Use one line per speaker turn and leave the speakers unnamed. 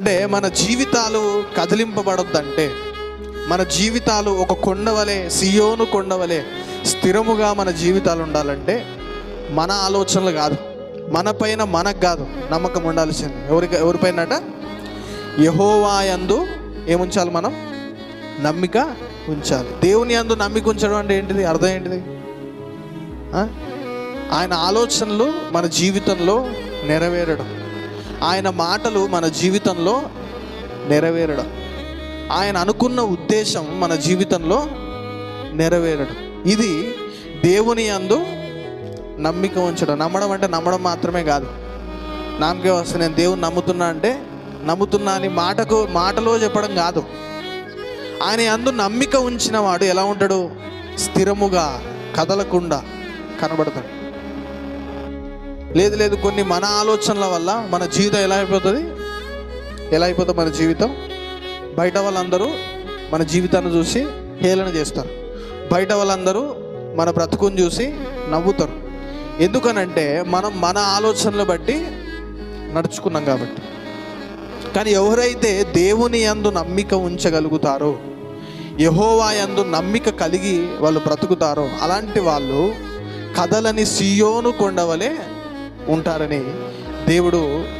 అంటే మన జీవితాలు కదిలింపబడొద్దంటే మన జీవితాలు ఒక కొండవలే సియోను కొండవలే స్థిరముగా మన జీవితాలు ఉండాలంటే మన ఆలోచనలు కాదు. మన పైన మనకు కాదు నమ్మకం ఉండాల్సింది. ఎవరికి ఎవరిపైనట యహోవాయందు ఏముంచాలి మనం? నమ్మిక ఉంచాలి. దేవుని అందు నమ్మిక ఉంచడం అంటే ఏంటిది? అర్థం ఏంటిది? ఆయన ఆలోచనలు మన జీవితంలో నెరవేరడం. ఆయన మాటలు మన జీవితంలో నెరవేరడం. ఆయన అనుకున్న ఉద్దేశం మన జీవితంలో నెరవేరడం. ఇది దేవుని అందు నమ్మిక ఉంచడం. నమ్మడం అంటే నమ్మడం మాత్రమే కాదు. నామకే వస్తే నేను దేవుని నమ్ముతున్నా అంటే నమ్ముతున్నా అని మాటకు మాటలో చెప్పడం కాదు. ఆయన అందు నమ్మిక ఉంచిన వాడు ఎలా ఉంటాడు? స్థిరముగా కదలకుండా కనబడతాడు. లేదు లేదు కొన్ని మన ఆలోచనల వల్ల మన జీవితం ఎలా అయిపోతుంది? ఎలా అయిపోతుంది మన జీవితం? బయట వాళ్ళందరూ మన జీవితాన్ని చూసి హేళన చేస్తారు. బయట వాళ్ళందరూ మన బ్రతుకుని చూసి నవ్వుతారు. ఎందుకనంటే మనం మన ఆలోచనలు బట్టి నడుచుకున్నాం కాబట్టి. కానీ ఎవరైతే దేవుని యందు నమ్మిక ఉంచగలుగుతారో యహోవా యందు నమ్మిక కలిగి వాళ్ళు బ్రతుకుతారో అలాంటి వాళ్ళు కథలని సియోను కొండవలే ఉంటారని దేవుడు